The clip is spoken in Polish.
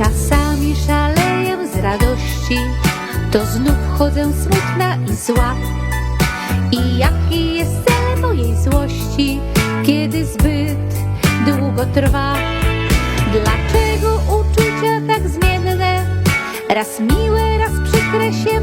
Czasami szaleję z radości, to znów chodzę smutna i zła. I jaki jest cel mojej złości, kiedy zbyt długo trwa? Dlaczego uczucia tak zmienne, raz miłe, raz przykre się